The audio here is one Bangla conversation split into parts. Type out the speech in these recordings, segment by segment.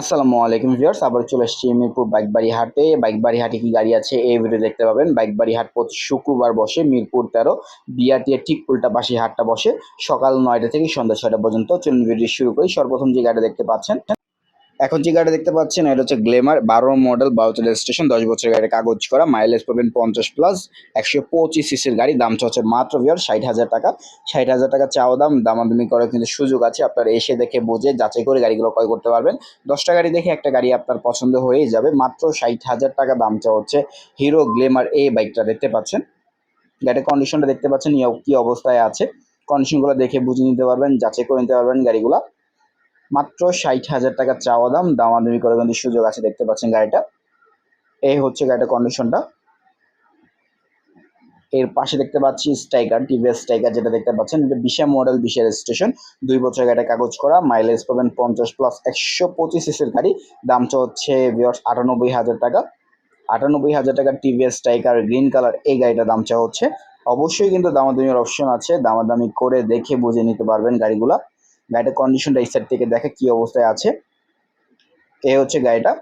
আসসালামু আলাইকুম ভিউয়ার্স আবার চলে এসেছি মিরপুর বাইকবাড়ি হাটে বাইকবাড়ি হাটে কি গাড়ি আছে এই ভিডিও দেখতে পাবেন। বাইকবাড়ি হাট প্রতি শুক্রবার বসে, মিরপুর তেরো বিআরটি এর ঠিক উল্টা পাশে হাটটা বসে। সকাল নয়টা থেকে সন্ধ্যা ছয়টা পর্যন্ত চলুন ভিডিও শুরু করি। সর্বপ্রথম যে গাড়ি দেখতে পাচ্ছেন এখন যে গাড়ি দেখতে পাচ্ছেন, এটা হচ্ছে গ্লেমার বারো মডেল বারোতে রেজিস্ট্রেশন দশ বছর গাড়ি কাগজ করা মাইলেজ পাবেন পঞ্চাশ প্লাস একশো পঁচিশ সিসির গাড়ি, দাম হচ্ছে মাত্র ভিওর ষাট হাজার টাকা। ষাট হাজার টাকা চাওয়া দাম, দামাদামি করার কিন্তু সুযোগ আছে, আপনার এসে দেখে বুঝে যাচাই করে গাড়িগুলো ক্রয় করতে পারবেন। দশটা গাড়ি দেখে একটা গাড়ি আপনার পছন্দ হয়েই যাবে, মাত্র ষাট হাজার টাকা দাম চাওয়া হচ্ছে হিরো গ্লেমার এই বাইকটা দেখতে পাচ্ছেন। গাড়ির কন্ডিশনটা দেখতে পাচ্ছেন কি অবস্থায় আছে। কন্ডিশনগুলো দেখে বুঝে নিতে পারবেন, যাচাই করে নিতে পারবেন গাড়িগুলা। মাত্র ষাট হাজার টাকা চাওয়া দাম, দামাদামি করে কিন্তু সুযোগ আছে, দেখতে পাচ্ছেন গাড়িটা। এই হচ্ছে গাড়িটার কন্ডিশনটা এর পাশে দেখতে পাচ্ছি স্ট্রাইকার টিভিএস স্ট্রাইকার যেটা দেখতে পাচ্ছেন, এটা বিশা মডেল বিশা রেজিস্ট্রেশন দুই বছর গাড়িটা কাগজ করা মাইলেজ পাবেন পঞ্চাশ প্লাস একশো পঁচিশ এসের গাড়ি। দামটা হচ্ছে বিয়ার্স আটানব্বই হাজার টাকা। আটানব্বই হাজার টাকা টিভিএস স্ট্রাইকার গ্রিন কালার এই গাড়িটার দাম চাওয়া হচ্ছে। অবশ্যই কিন্তু দামাদামির অপশন আছে, দামাদামি করে দেখে বুঝে নিতে পারবেন গাড়িগুলা। গাড়িটার কন্ডিশনটা এই সাইড থেকে দেখে কি অবস্থায় আছে। এ হচ্ছে গাড়িটা।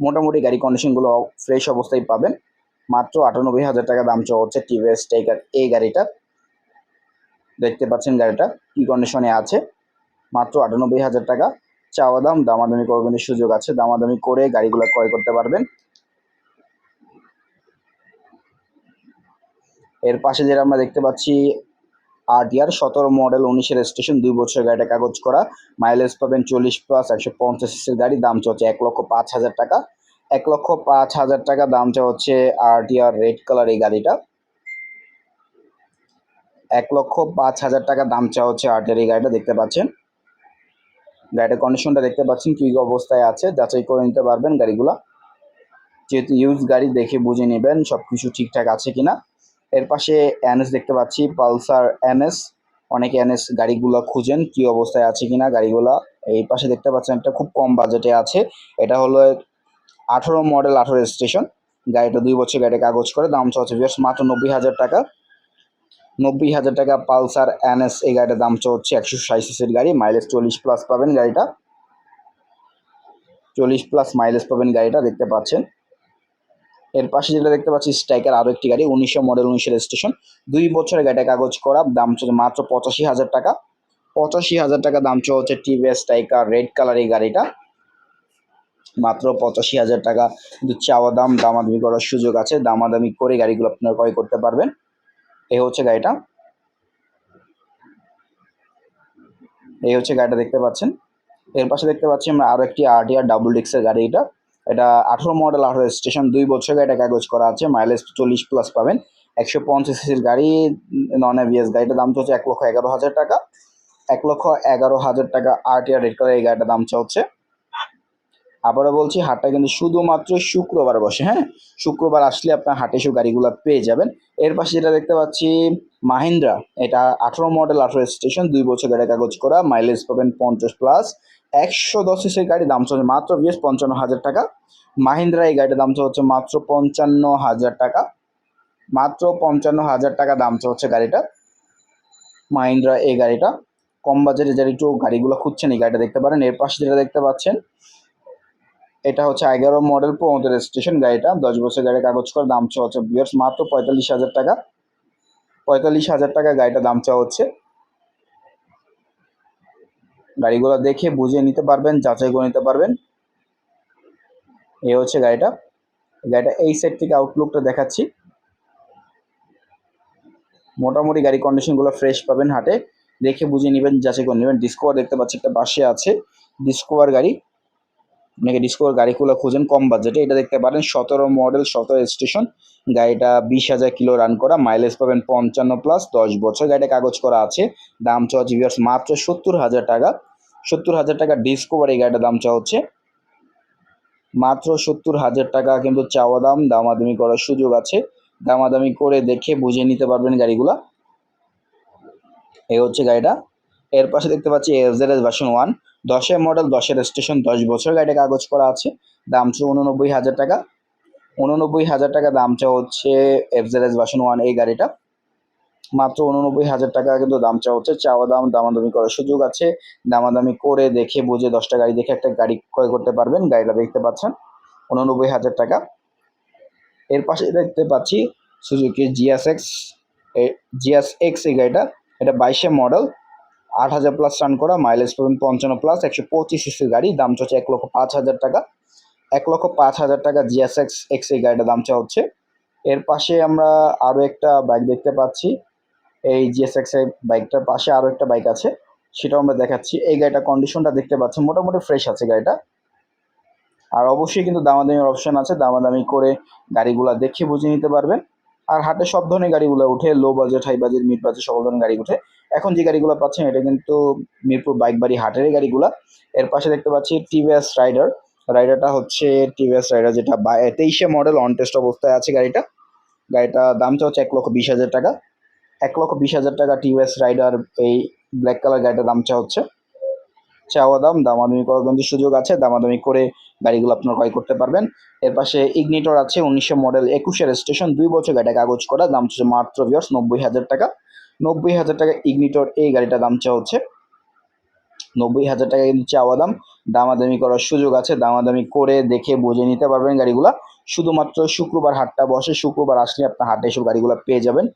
মোটামুটি গাড়ি কন্ডিশনগুলো ফ্রেশ অবস্থায় পাবেন। মাত্র আটানব্বই হাজার টাকা দাম চাওয়া হচ্ছে টিভিএস টাইগার এই গাড়িটা। দেখতে পাচ্ছেন গাড়িটা কি কন্ডিশনে আছে। মাত্র আটানব্বই হাজার টাকা। চাওয়া দাম, দামাদামি করবেন সুযোগ আছে। দামাদামি করে গাড়িগুলো ক্রয় করতে পারবেন। এর পাশে যেটা আমরা দেখতে পাচ্ছি আট ইয়ার সতেরো মডেল উনিশের স্টেশন দুই বছর গাড়িটা কাগজ করা। মাইলেজ পাবেন চল্লিশ প্লাস একশো পঞ্চাশ গাড়ি, দাম চলছে এক লক্ষ পাঁচ হাজার টাকা। এক লক্ষ পাঁচ হাজার টাকা দামটা হচ্ছে আর টিআর রেড কালার এই গাড়িটা। এক লক্ষ পাঁচ হাজার টাকা, দাম চাওয়া হচ্ছে আর্টের এই গাড়িটা, দেখতে পাচ্ছেন। গাড়িটার কন্ডিশনটা দেখতে পাচ্ছেন, কি অবস্থায় আছে, যাচাই করে নিতে পারবেন গাড়িগুলা। যেহেতু ইউজ গাড়ি, দেখে বুঝে নেবেন সব কিছু ঠিকঠাক আছে কিনা। এর পাশে এনএস দেখতে পাচ্ছি, পালসার এনএস। অনেকে এনএস গাড়িগুলো খুঁজেন, কি অবস্থায় আছে কিনা গাড়িগুলা। এই পাশে দেখতে পাচ্ছেন একটা খুব কম বাজেটে আছে। এটা হলো আঠারো মডেল, আঠারো স্টেশন গাড়িটা দুই বছর গাড়িটা কাগজ করে, দাম চলছে বিয়ার্স মাত্র নব্বই হাজার টাকা। নব্বই হাজার টাকা পালসার এনএস, এই গাড়িটার দাম চলছে একশো ষাট সিসির গাড়ি। মাইলেজ চল্লিশ প্লাস পাবেন গাড়িটা। চল্লিশ প্লাস মাইলেজ পাবেন গাড়িটা, দেখতে পাচ্ছেন। এর পাশে যেটা দেখতে পাচ্ছি স্ট্রাইকার আরও একটি গাড়ি, উনিশশো মডেল উনিশের স্টেশন দুই বছরের গাড়িটা কাগজ করা, দাম চলছে মাত্র পঁচাশি হাজার টাকা। পঁচাশি হাজার টাকা দাম চলছে টিভিএস স্ট্রাইকার রেড কালার এই গাড়িটা। মাত্র পঁচাশি হাজার টাকা। কিন্তু চাওয়া দাম, দামাদামি করার সুযোগ আছে। দামাদামি করে গাড়িগুলো আপনারা ক্রয় করতে পারবেন। এই হচ্ছে গাড়িটা। এই হচ্ছে গাড়িটা দেখতে পাচ্ছেন। এর পাশে দেখতে পাচ্ছি আমরা আরও একটি আরটিআর ডাবল ডিক্সের গাড়ি এটা। এটা আঠারো মডেল, আঠারো স্টেশন, দুই বছর গাড়িটা কাগজ করা আছে মাইলেজ চল্লিশ প্লাস পাবেন। একশো পঞ্চাশ সিসির গাড়ি নন এভিএস গাড়িটার দাম চলছে এক লক্ষ এগারো হাজার টাকা। এক লক্ষ এগারো হাজার টাকা আরটিআর রেড কালার এই গাড়িটার দাম চলছে। আবারও বলছি, হাটটা কিন্তু শুধুমাত্র শুক্রবার বসে হ্যাঁ? শুক্রবার আসলে আপনার হাটে এসে গাড়িগুলো পেয়ে যাবেন। এর পাশে যেটা দেখতে পাচ্ছি, মাহিন্দ্রা, এটা আঠারো মডেল, আঠারো স্টেশন, দুই বছর গাড়ি কাগজ করা মাইলেজ পাবেন পঞ্চাশ প্লাস একশো দশ এসের গাড়ি দাম চলছে মাত্র বিশ পঞ্চান্ন হাজার টাকা। মাহিন্দ্রা এই গাড়িটার দাম হচ্ছে মাত্র পঞ্চান্ন হাজার টাকা। মাত্র পঞ্চান্ন হাজার টাকা দাম হচ্ছে গাড়িটা। মাহিন্দ্রা এই গাড়িটা। কম বাজেটে যারা একটু গাড়িগুলো খুঁজছেন এই গাড়িটা দেখতে পারেন। এর পাশে যেটা দেখতে পাচ্ছেন, এটা হচ্ছে এগারো মডেল পনেরো স্টেশন গাড়িটা। দশ বছর গাড়ি কাগজ করার দাম চাওয়া হচ্ছে বিয়ার্স মাত্র পঁয়তাল্লিশ হাজার টাকা। পঁয়তাল্লিশ হাজার টাকা গাড়িটা দাম চাওয়া হচ্ছে গাড়িগুলো দেখে বুঝে নিতে পারবেন, যাচাই করে নিতে পারবেন। এ হচ্ছে গাড়িটা। গাড়িটা এই সাইড থেকে আউটলুকটা দেখাচ্ছি। মোটামুটি গাড়ি কন্ডিশনগুলো ফ্রেশ পাবেন হাটে। দেখে বুঝে নেবেন, যাচাই করে নেবেন। ডিসকোভার দেখতে পাচ্ছি একটা পাশে আছে। ডিসকোভার গাড়ি। অনেকে ডিসকোভার গাড়িগুলো খুঁজেন কম বাজেটে এটা দেখতে পারেন, সতেরো মডেল সতেরো স্টেশন গাড়িটা বিশ হাজার কিলো রান করা। মাইলেজ পাবেন পঞ্চান্ন প্লাস দশ বছর। গাড়িটা কাগজ করা আছে। দাম চাওয়া জিভিয়ার্স মাত্র সত্তর হাজার টাকা। সত্তর হাজার টাকা ডিসকোভার এই গাড়িটার দাম চাওয়া হচ্ছে। মাত্র সত্তর হাজার টাকা কিন্তু চাওয়া দাম, দামাদামি করার সুযোগ আছে। দামাদামি করে দেখে বুঝে নিতে পারবেন গাড়িগুলা। এই হচ্ছে গাড়িটা। এর পাশে দেখতে পাচ্ছি এফজেড এস ভার্সন ওয়ান দশের মডেল দশের স্টেশন দশ বছর গাড়িটা কাগজ করা আছে। দাম ছিল উননব্বই হাজার টাকা। উননব্বই হাজার টাকা দামটা হচ্ছে এফজেড এস ভার্সন ওয়ান এই গাড়িটা। মাত্র উননব্বই হাজার টাকা কিন্তু দাম চাওয়া হচ্ছে। চাওয়া দাম দামাদামি করার সুযোগ আছে। দামাদামি করে দেখে, বুঝে দশটা গাড়ি দেখে একটা গাড়ি ক্রয় করতে পারবেন। গাড়িটা দেখতে পাচ্ছেন, উননব্বই হাজার টাকা। এর পাশে দেখতে পাচ্ছি Suzuki GS X GS X এই গাড়িটা। এটা বাইশে মডেল, আট হাজার প্লাস রান করা মাইলেজ পাবেন পঞ্চান্ন প্লাস একশো পঁচিশ সিসির গাড়ি। দাম চলছে এক লক্ষ পাঁচ হাজার টাকা। এক লক্ষ পাঁচ হাজার টাকা জিএস এক্স এক্স এই গাড়িটার দাম চাওয়া হচ্ছে। এর পাশে আমরা আরও একটা বাইক দেখতে পাচ্ছি। এই জিএসএক্স এর বাইকটার পাশে আরও একটা বাইক আছে, সেটাও আমরা দেখাচ্ছি। এই গাড়িটা কন্ডিশনটা দেখতে পাচ্ছেন, মোটামুটি ফ্রেশ আছে গাড়িটা। আর অবশ্যই কিন্তু দামাদামির অপশন আছে, দামাদামি করে গাড়িগুলো দেখে বুঝে নিতে পারবেন। আর হাটে সব ধরনের গাড়িগুলো উঠে low budget high budget mid budget সকল ধরনের গাড়ি উঠে। এখন যে গাড়িগুলো পাচ্ছেন, এটা কিন্তু মিরপুর বাইক বাড়ি হাটের গাড়িগুলা। এর পাশে দেখতে পাচ্ছি টিভিএস রাইডার রাইডারটা হচ্ছে টিভিএস রাইডার যেটা তেইশে মডেল অন টেস্ট অবস্থায় আছে গাড়িটা। গাড়িটা দামটা হচ্ছে এক লক্ষ বিশ হাজার টাকা। এক লক্ষ বিশ হাজার টাকা টিভিএস রাইডার এই ব্ল্যাক কালার গাড়িটার দাম চা হচ্ছে। চাওয়া দাম, দামাদামি করার কিন্তু সুযোগ আছে। দামাদামি করে গাড়িগুলো আপনারা ক্রয় করতে পারবেন। এর পাশে ইগনিটর আছে, উনিশশো মডেল একুশের স্টেশন দুই বছর গাড়িটা কাগজ করা। দাম হচ্ছে মাত্র ভিওর্স নব্বই হাজার টাকা। নব্বই হাজার টাকা ইগনিটর এই গাড়িটা দাম চা হচ্ছে। নব্বই হাজার টাকা কিন্তু চাওয়া দাম। দামাদামি করার সুযোগ আছে। দামাদামি করে দেখে বুঝে নিতে পারবেন গাড়িগুলা। শুধুমাত্র শুক্রবার হাটটা বসে। শুক্রবার আসলে আপনার হাটে এসব গাড়িগুলো পেয়ে যাবেন।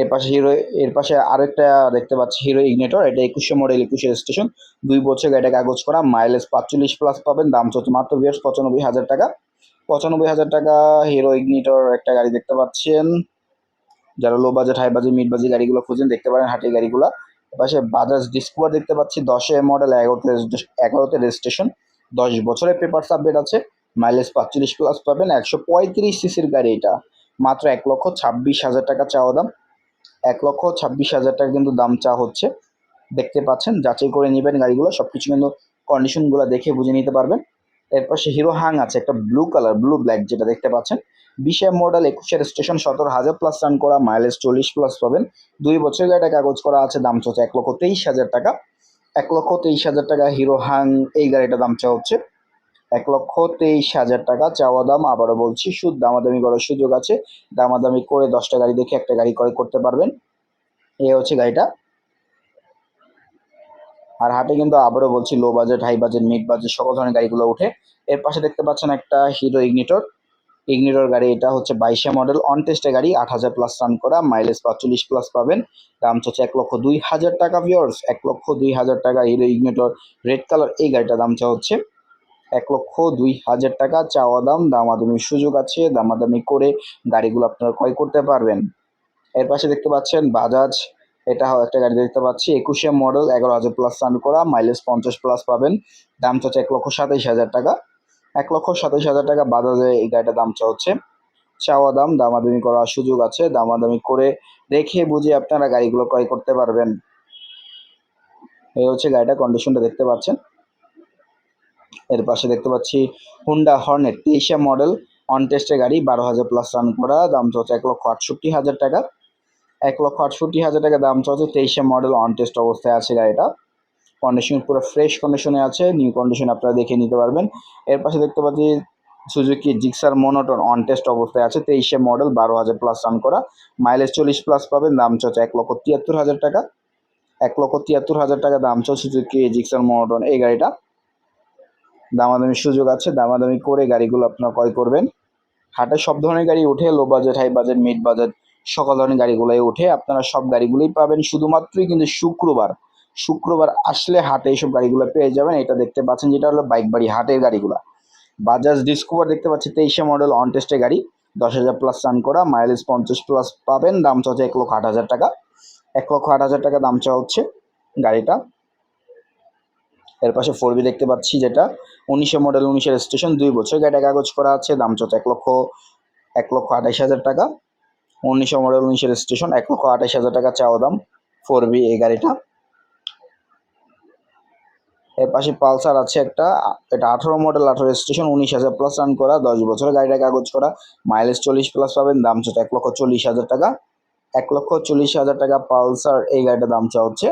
এর পাশে হিরো এর পাশে আরেকটা দেখতে পাচ্ছি হিরো ইগনেটর এটা একুশে মডেল একুশে স্টেশন দুই বছর গাড়িটা কাগজ করা মাইলেজ পাঁচচল্লিশ প্লাস পাবেন, দাম চলছে মাত্র বিয়ার্স পঁচানব্বই হাজার টাকা। পঁচানব্বই হাজার টাকা হিরো ইগনিটর একটা গাড়ি দেখতে পাচ্ছেন। যারা low budget high budget mid budget গাড়িগুলো খুঁজেন, দেখতে পারেন হাটের গাড়িগুলো। পাশে বাজাজ ডিসকভার দেখতে পাচ্ছি, দশে মডেল এগারোতে এগারোতে রেজিস্ট্রেশন দশ বছরের পেপার সাবমিট আছে মাইলেজ পাঁচচল্লিশ প্লাস পাবেন, একশো পঁয়ত্রিশ সিসির গাড়ি এটা। মাত্র এক লক্ষ ছাব্বিশ হাজার টাকা চাওয়া দাম। এক লক্ষ ছাব্বিশ হাজার টাকা কিন্তু দাম চা হচ্ছে। দেখতে পাচ্ছেন, যাচাই করে নেবেন গাড়িগুলো সব কিছু কিন্তু কন্ডিশনগুলো দেখে বুঝে নিতে পারবেন। এর পাশে হিরো হাং আছে, একটা ব্লু কালার ব্লু ব্ল্যাক যেটা দেখতে পাচ্ছেন। বিশে মডেল একুশের স্টেশন সতেরো হাজার প্লাস রান করা মাইলেজ চল্লিশ প্লাস পাবেন। দুই বছর গাড়িটা কাগজ করা আছে, দাম চলছে এক লক্ষ তেইশ হাজার টাকা। এক লক্ষ তেইশ হাজার টাকা হিরো হাং এই গাড়িটার দাম চা হচ্ছে। এক লক্ষ তেইশ হাজার টাকা। চাওয়া দাম আবারও বলছি, সুদ দামাদামি করার সুযোগ আছে। দামাদামি করে দশটা গাড়ি দেখে একটা গাড়ি ক্রয় করতে পারবেন। এ হচ্ছে গাড়িটা। আর হাটে কিন্তু আবারও বলছি low budget high budget mid budget সকল ধরনের গাড়িগুলো উঠে এর পাশে দেখতে পাচ্ছেন একটা হিরো ইগনিটর ইগনিটর গাড়ি, এটা হচ্ছে বাইশে মডেল অন টেস্টে গাড়ি, আট হাজার প্লাস রান করা মাইলেজ পাঁচচল্লিশ প্লাস পাবেন। দাম হচ্ছে এক লক্ষ দুই হাজার টাকা ভিওর্স এক লক্ষ দুই হাজার টাকা হিরো ইগনিটর রেড কালার এই গাড়িটার দাম চা হচ্ছে। এক লক্ষ দুই হাজার টাকা চাওয়া দাম, দামাদামির সুযোগ আছে, দামাদামি করে গাড়িগুলো আপনারা ক্রয় করতে পারবেন। এর পাশে দেখতে পাচ্ছেন বাজাজ, এটা একটা গাড়ি দেখতে পাচ্ছি, একুশে মডেল, এগারো হাজার প্লাস রান করা মাইলেজ পঞ্চাশ প্লাস পাবেন। দাম হচ্ছে এক লক্ষ সাতাইশ হাজার টাকা। এক লক্ষ সাতাইশ হাজার টাকা বাজাজে এই গাড়িটার দাম হচ্ছে চাওয়া দাম, দামাদামি করার সুযোগ আছে, দামাদামি করে দেখে বুঝে আপনারা গাড়িগুলো ক্রয় করতে পারবেন। এই হচ্ছে গাড়িটা কন্ডিশনটা দেখতে পাচ্ছেন। এর পাশে দেখতে পাচ্ছি হুন্ডা হর্নেট তেইশে মডেল অন টেস্টের গাড়ি, বারো হাজার প্লাস রান করা, দাম চলছে এক লক্ষ আটষট্টি হাজার টাকা। এক লক্ষ আটষট্টি হাজার টাকা দাম চলছে তেইশে মডেল অন টেস্ট অবস্থায় আছে গাড়িটা। কন্ডিশন পুরো ফ্রেশ কন্ডিশনে আছে নিউ কন্ডিশন আপনারা দেখে নিতে পারবেন। এর পাশে দেখতে পাচ্ছি Suzuki Gixxer monotone on test অবস্থায় আছে, তেইশে মডেল বারো হাজার প্লাস রান করা। মাইলেজ চল্লিশ প্লাস পাবেন, দাম চলছে এক লক্ষ তিয়াত্তর হাজার টাকা। এক লক্ষ তিয়াত্তর হাজার টাকা দাম চলছে সুজুকি জিক্সার মনোটন এই গাড়িটা। দামাদামির সুযোগ আছে, দামাদামি করে গাড়িগুলো আপনারা ক্রয় করবেন। হাটে সব ধরনের গাড়ি উঠে low budget high budget mid budget সকল ধরনের গাড়িগুলোই উঠে আপনারা সব গাড়িগুলোই পাবেন, শুধুমাত্রই কিন্তু শুক্রবার। শুক্রবার আসলে হাটে এইসব গাড়িগুলো পেয়ে যাবেন, এটা দেখতে পাচ্ছেন যেটা হলো বাইক বাড়ি হাটের গাড়িগুলো। বাজাজ ডিসকভার দেখতে পাচ্ছি তেইশে মডেল অন টেস্টের গাড়ি, দশ হাজার প্লাস রান করা মাইলেজ পঞ্চাশ প্লাস পাবেন, দাম চলছে এক লক্ষ আট হাজার টাকা। এক লক্ষ আট হাজার টাকা দাম চাওয়া হচ্ছে গাড়িটা। এর পাশে ফোর বি দেখতে পাচ্ছি যেটা। উনিশে মডেল উনিশের স্টেশন দুই বছর গাড়িটা কাগজ করা আছে, দাম চলছে এক লক্ষ এক লক্ষ আঠাশ হাজার টাকা। উনিশে মডেল উনিশের স্টেশন এক লক্ষ আঠাইশ হাজার টাকা চাওয়া দাম ফোর বি এই গাড়িটা। এর পাশে পালসার আছে একটা, এটা আঠারো মডেল আঠারো স্টেশন উনিশ হাজার প্লাস রান করা, দশ বছরের গাড়িটা কাগজ করা। মাইলেজ চল্লিশ প্লাস পাবেন, দাম হচ্ছে এক লক্ষ চল্লিশ হাজার টাকা। এক লক্ষ চল্লিশ হাজার টাকা পালসার এই গাড়িটার দাম চা হচ্ছে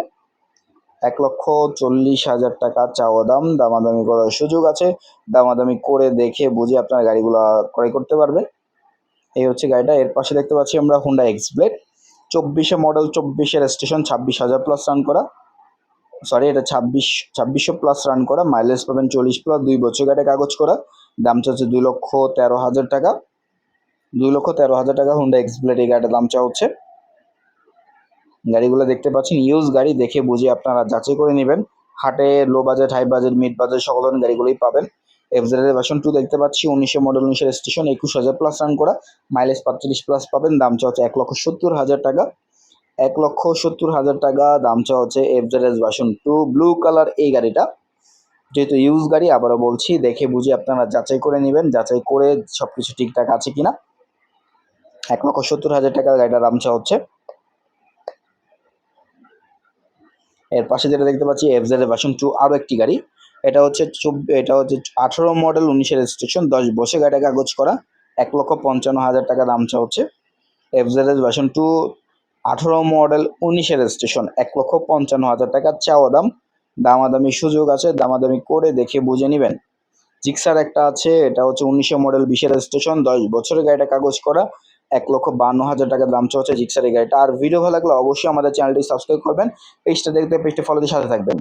এক লক্ষ চল্লিশ হাজার টাকা চাওয়া দাম, দামাদামি করার সুযোগ আছে। দামাদামি করে দেখে বুঝে আপনার গাড়িগুলো ক্রয় করতে পারবেন। এই হচ্ছে গাড়িটা। এর পাশে দেখতে পাচ্ছি আমরা হুন্ডা এক্স ব্লেড চব্বিশে মডেল চব্বিশের স্টেশন ছাব্বিশ হাজার প্লাস রান করা। সরি এটা ছাব্বিশ, ছাব্বিশশো প্লাস রান করা। মাইলেজ পাবেন চল্লিশ প্লাস দুই বছর গাড়ি কাগজ করা। দাম চাচ্ছে দুই লক্ষ তেরো হাজার টাকা। দুই লক্ষ তেরো হাজার টাকা হুন্ডা এক্স ব্লেড এই গাড়িটার দাম চাওয়া হচ্ছে। গাড়িগুলো দেখতে পাচ্ছেন। ইউজ গাড়ি দেখে বুঝে আপনারা যাচাই করে নেবেন। হাটে low budget high budget mid budget সকল ধরনের গাড়িগুলোই পাবেন। এফজেড ভার্সন টু দেখতে পাচ্ছি, উনিশে মডেল উনিশের স্টেশন একুশ হাজার প্লাস রান করা। মাইলেজ পাঁচচল্লিশ প্লাস পাবেন, দাম চাওয়া হচ্ছে এক লক্ষ সত্তর হাজার টাকা। এক লক্ষ সত্তর হাজার টাকা, দাম চাওয়া হচ্ছে FZ version two blue colour এই গাড়িটা। যেহেতু ইউজ গাড়ি, আবারও বলছি, দেখে বুঝে আপনারা যাচাই করে নেবেন। যাচাই করে সব কিছু ঠিকঠাক আছে কিনা। এক লক্ষ সত্তর হাজার টাকা গাড়িটার দাম চাওয়া হচ্ছে। এর পাশে যেটা দেখতে পাচ্ছি এফজেড ভার্সন টু আরও একটি গাড়ি। এটা হচ্ছে এটা হচ্ছে আঠারো মডেল উনিশের স্টেশন দশ বসে গাড়িটা কাগজ করা, এক লক্ষ পঞ্চান্ন হাজার টাকা দাম চা হচ্ছে এফজেড ভার্সন টু আঠারো মডেল উনিশের স্টেশন এক লক্ষ পঞ্চান্ন হাজার টাকা চাওয়া দাম। দামাদামি সুযোগ আছে, দামাদামি করে দেখে বুঝে নেবেন। জিক্সার একটা আছে, এটা হচ্ছে উনিশে মডেল বিশের স্টেশন দশ বছরের গাড়িটা কাগজ করা এক লক্ষ বান্ন হাজার টাকা দাম চলছে জিক্সার এই গাড়িটা। আর ভিডিও ভালো লাগলে অবশ্যই আমাদের চ্যানেলটি সাবস্ক্রাইব করবেন। পেজটা দেখতে, পেজটা ফলোতে সাথে থাকবেন।